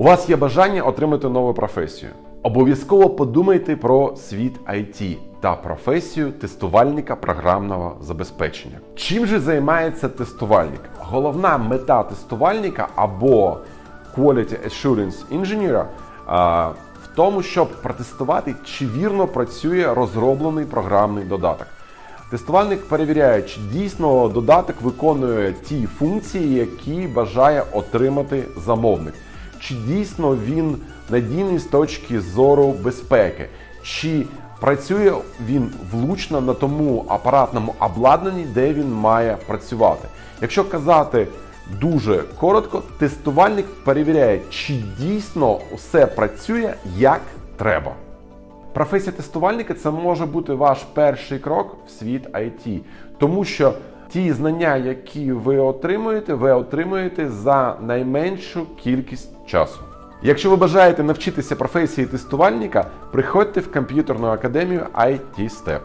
У вас є бажання отримати нову професію. Обов'язково подумайте про світ IT та професію тестувальника програмного забезпечення. Чим же займається тестувальник? Головна мета тестувальника або Quality Assurance Engineer а, в тому, щоб протестувати, чи вірно працює розроблений програмний додаток. Тестувальник перевіряє, чи дійсно додаток виконує ті функції, які бажає отримати замовник. Чи дійсно він надійний з точки зору безпеки, чи працює він влучно на тому апаратному обладнанні, де він має працювати. Якщо казати дуже коротко, тестувальник перевіряє, чи дійсно все працює як треба. Професія тестувальника це може бути ваш перший крок в світ IT, тому що ті знання, які ви отримуєте, ви отримуєте за найменшу кількість часу. Якщо ви бажаєте навчитися професії тестувальника, приходьте в комп'ютерну академію IT Step.